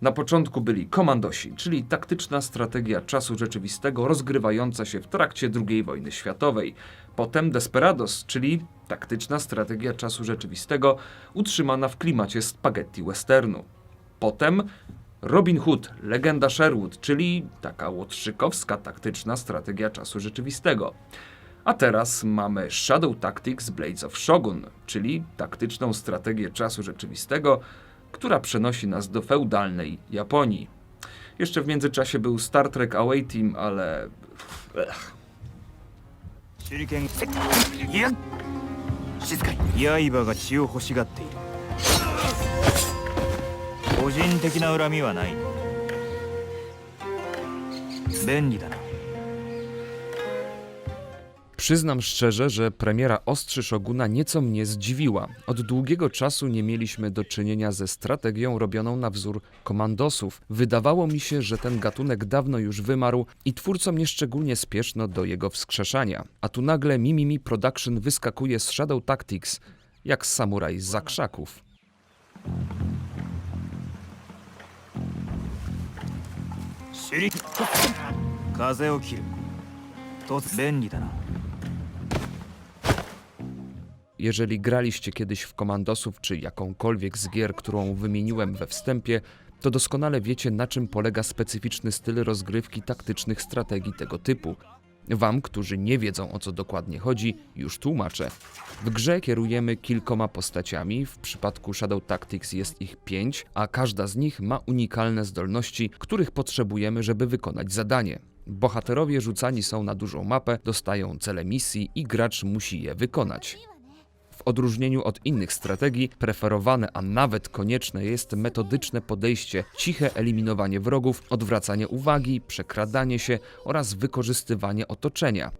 Na początku byli komandosi, czyli taktyczna strategia czasu rzeczywistego rozgrywająca się w trakcie II wojny światowej. Potem Desperados, czyli taktyczna strategia czasu rzeczywistego utrzymana w klimacie spaghetti westernu. Potem Robin Hood, legenda Sherwood, czyli taka łotrzykowska taktyczna strategia czasu rzeczywistego. A teraz mamy Shadow Tactics Blades of Shogun, czyli taktyczną strategię czasu rzeczywistego, która przenosi nas do feudalnej Japonii. Jeszcze w międzyczasie był Star Trek Away Team, ale... Ech. 手 Przyznam szczerze, że premiera Ostrzy Szoguna nieco mnie zdziwiła. Od długiego czasu nie mieliśmy do czynienia ze strategią robioną na wzór komandosów. Wydawało mi się, że ten gatunek dawno już wymarł i twórcom nieszczególnie spieszno do jego wskrzeszania. A tu nagle Mimimi Production wyskakuje z Shadow Tactics, jak samuraj z zakrzaków. 手裏剣風を切る突便利だな jeżeli graliście kiedyś w komandosów czy jakąkolwiek z gier, którą wymieniłem we wstępie, to doskonale wiecie, na czym polega specyficzny styl rozgrywki taktycznych strategii tego typu. Wam, którzy nie wiedzą o co dokładnie chodzi, już tłumaczę. W grze kierujemy kilkoma postaciami, w przypadku Shadow Tactics jest ich pięć, a każda z nich ma unikalne zdolności, których potrzebujemy, żeby wykonać zadanie. Bohaterowie rzucani są na dużą mapę, dostają cele misji i gracz musi je wykonać. W odróżnieniu od innych strategii, preferowane, a nawet konieczne jest metodyczne podejście, ciche eliminowanie wrogów, odwracanie uwagi, przekradanie się oraz wykorzystywanie otoczenia.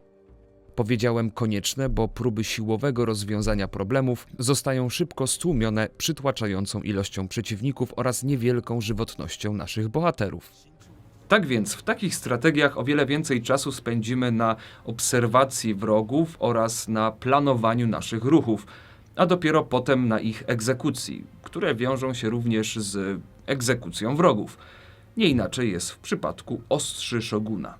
Powiedziałem konieczne, bo próby siłowego rozwiązania problemów zostają szybko stłumione przytłaczającą ilością przeciwników oraz niewielką żywotnością naszych bohaterów. Tak więc w takich strategiach o wiele więcej czasu spędzimy na obserwacji wrogów oraz na planowaniu naszych ruchów, a dopiero potem na ich egzekucji, które wiążą się również z egzekucją wrogów. Nie inaczej jest w przypadku Ostrzy Szoguna.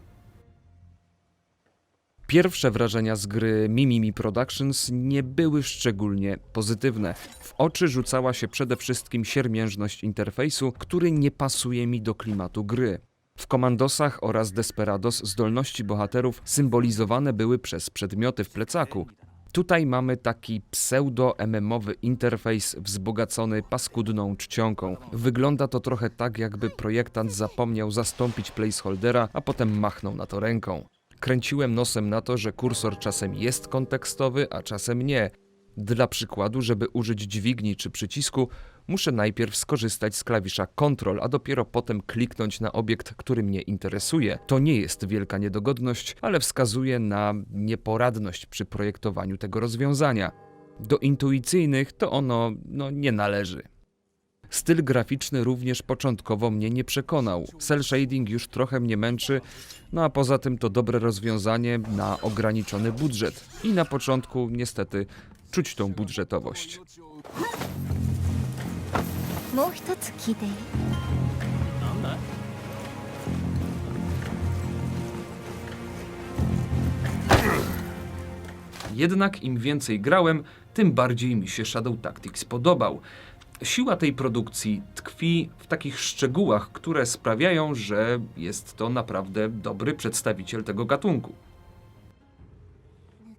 Pierwsze wrażenia z gry Mimimi Productions nie były szczególnie pozytywne. W oczy rzucała się przede wszystkim siermiężność interfejsu, który nie pasuje mi do klimatu gry. W komandosach oraz Desperados zdolności bohaterów symbolizowane były przez przedmioty w plecaku. Tutaj mamy taki pseudo-MMowy interfejs wzbogacony paskudną czcionką. Wygląda to trochę tak, jakby projektant zapomniał zastąpić placeholdera, a potem machnął na to ręką. Kręciłem nosem na to, że kursor czasem jest kontekstowy, a czasem nie. Dla przykładu, żeby użyć dźwigni czy przycisku, muszę najpierw skorzystać z klawisza Ctrl, a dopiero potem kliknąć na obiekt, który mnie interesuje. To nie jest wielka niedogodność, ale wskazuje na nieporadność przy projektowaniu tego rozwiązania. Do intuicyjnych to ono no, nie należy. Styl graficzny również początkowo mnie nie przekonał. Cell shading już trochę mnie męczy, no a poza tym to dobre rozwiązanie na ograniczony budżet. I na początku niestety Czuć tą budżetowość. Jednak im więcej grałem, tym bardziej mi się Shadow Tactics podobał. Siła tej produkcji tkwi w takich szczegółach, które sprawiają, że jest to naprawdę dobry przedstawiciel tego gatunku.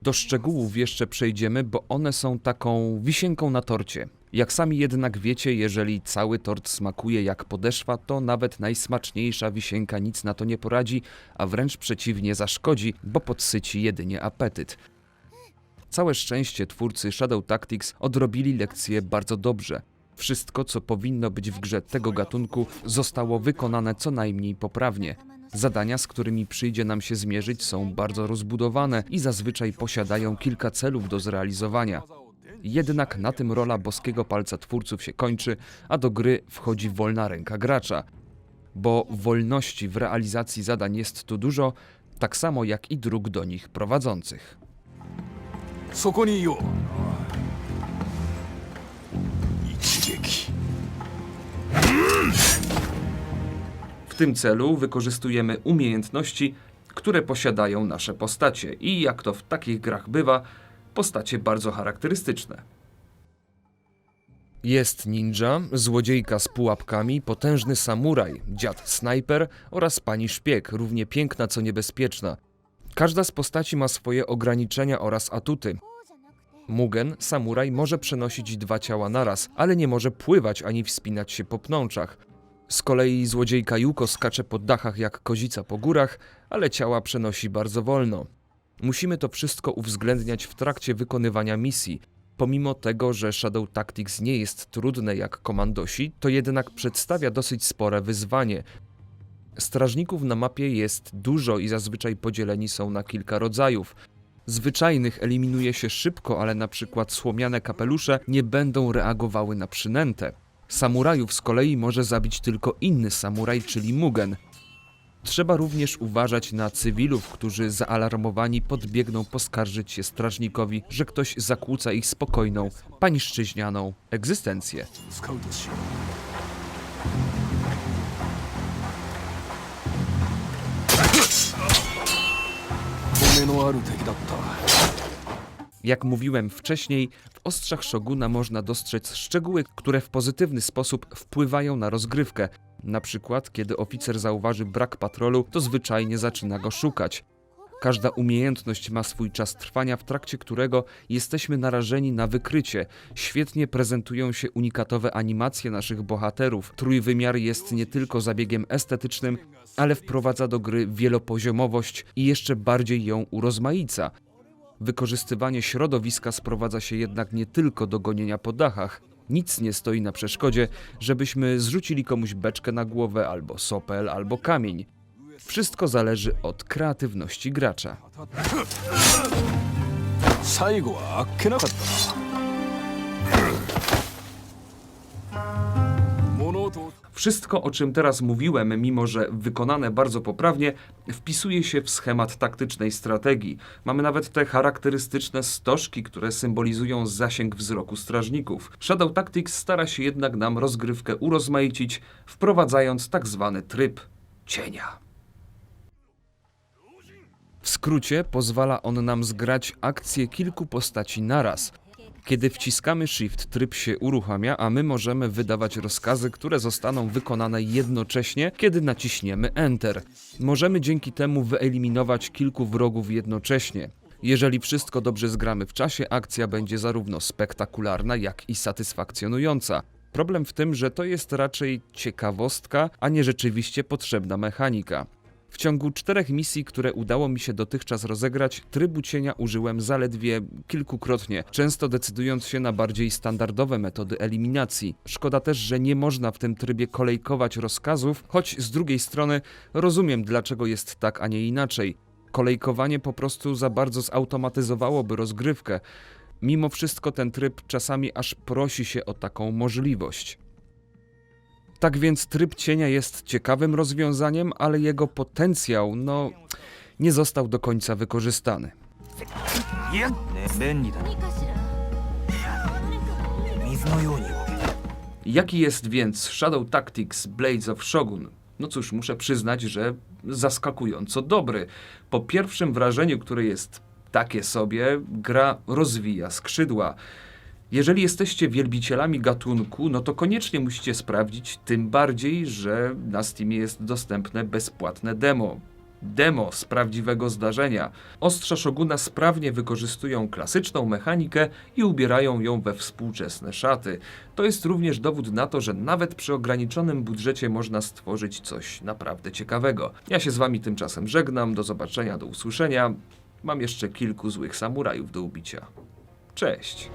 Do szczegółów jeszcze przejdziemy, bo one są taką wisienką na torcie. Jak sami jednak wiecie, jeżeli cały tort smakuje jak podeszwa, to nawet najsmaczniejsza wisienka nic na to nie poradzi, a wręcz przeciwnie zaszkodzi, bo podsyci jedynie apetyt. Całe szczęście twórcy Shadow Tactics odrobili lekcję bardzo dobrze. Wszystko, co powinno być w grze tego gatunku, zostało wykonane co najmniej poprawnie. Zadania, z którymi przyjdzie nam się zmierzyć, są bardzo rozbudowane i zazwyczaj posiadają kilka celów do zrealizowania. Jednak na tym rola boskiego palca twórców się kończy, a do gry wchodzi wolna ręka gracza. Bo wolności w realizacji zadań jest tu dużo, tak samo jak i dróg do nich prowadzących. そこにいよう Tym celu wykorzystujemy umiejętności, które posiadają nasze postacie i jak to w takich grach bywa, postacie bardzo charakterystyczne. Jest ninja, złodziejka z pułapkami, potężny samuraj, dziad snajper oraz pani szpieg, równie piękna co niebezpieczna. Każda z postaci ma swoje ograniczenia oraz atuty. Mugen, samuraj, może przenosić dwa ciała naraz, ale nie może pływać ani wspinać się po pnączach. Z kolei złodziejka Yuko skacze po dachach jak kozica po górach, ale ciała przenosi bardzo wolno. Musimy to wszystko uwzględniać w trakcie wykonywania misji. Pomimo tego, że Shadow Tactics nie jest trudne jak komandosi, to jednak przedstawia dosyć spore wyzwanie. Strażników na mapie jest dużo i zazwyczaj podzieleni są na kilka rodzajów. Zwyczajnych eliminuje się szybko, ale na przykład słomiane kapelusze nie będą reagowały na przynętę. Samurajów z kolei może zabić tylko inny samuraj, czyli Mugen. Trzeba również uważać na cywilów, którzy zaalarmowani podbiegną poskarżyć się strażnikowi, że ktoś zakłóca ich spokojną, pańszczyźnianą egzystencję. Jak mówiłem wcześniej, w ostrzach Shoguna można dostrzec szczegóły, które w pozytywny sposób wpływają na rozgrywkę. Na przykład, kiedy oficer zauważy brak patrolu, to zwyczajnie zaczyna go szukać. Każda umiejętność ma swój czas trwania, w trakcie którego jesteśmy narażeni na wykrycie. Świetnie prezentują się unikatowe animacje naszych bohaterów. Trójwymiar jest nie tylko zabiegiem estetycznym, ale wprowadza do gry wielopoziomowość i jeszcze bardziej ją urozmaica. Wykorzystywanie środowiska sprowadza się jednak nie tylko do gonienia po dachach. Nic nie stoi na przeszkodzie, żebyśmy zrzucili komuś beczkę na głowę, albo sopel, albo kamień. Wszystko zależy od kreatywności gracza. Wszystko, o czym teraz mówiłem, mimo że wykonane bardzo poprawnie, wpisuje się w schemat taktycznej strategii. Mamy nawet te charakterystyczne stożki, które symbolizują zasięg wzroku strażników. Shadow Tactics stara się jednak nam rozgrywkę urozmaicić, wprowadzając tak zwany tryb cienia. W skrócie pozwala on nam zgrać akcję kilku postaci naraz. Kiedy wciskamy Shift, tryb się uruchamia, a my możemy wydawać rozkazy, które zostaną wykonane jednocześnie, kiedy naciśniemy Enter. Możemy dzięki temu wyeliminować kilku wrogów jednocześnie. Jeżeli wszystko dobrze zgramy w czasie, akcja będzie zarówno spektakularna, jak i satysfakcjonująca. Problem w tym, że to jest raczej ciekawostka, a nie rzeczywiście potrzebna mechanika. W ciągu czterech misji, które udało mi się dotychczas rozegrać, trybu cienia użyłem zaledwie kilkukrotnie, często decydując się na bardziej standardowe metody eliminacji. Szkoda też, że nie można w tym trybie kolejkować rozkazów, choć z drugiej strony rozumiem, dlaczego jest tak, a nie inaczej. Kolejkowanie po prostu za bardzo zautomatyzowałoby rozgrywkę. Mimo wszystko ten tryb czasami aż prosi się o taką możliwość. Tak więc tryb cienia jest ciekawym rozwiązaniem, ale jego potencjał, no, nie został do końca wykorzystany. Jaki jest więc Shadow Tactics Blades of Shogun? No cóż, muszę przyznać, że zaskakująco dobry. Po pierwszym wrażeniu, które jest takie sobie, gra rozwija skrzydła. Jeżeli jesteście wielbicielami gatunku, no to koniecznie musicie sprawdzić, tym bardziej, że na Steamie jest dostępne bezpłatne demo. Demo z prawdziwego zdarzenia. Ostrza Shoguna sprawnie wykorzystują klasyczną mechanikę i ubierają ją we współczesne szaty. To jest również dowód na to, że nawet przy ograniczonym budżecie można stworzyć coś naprawdę ciekawego. Ja się z wami tymczasem żegnam, do zobaczenia, do usłyszenia. Mam jeszcze kilku złych samurajów do ubicia. Cześć!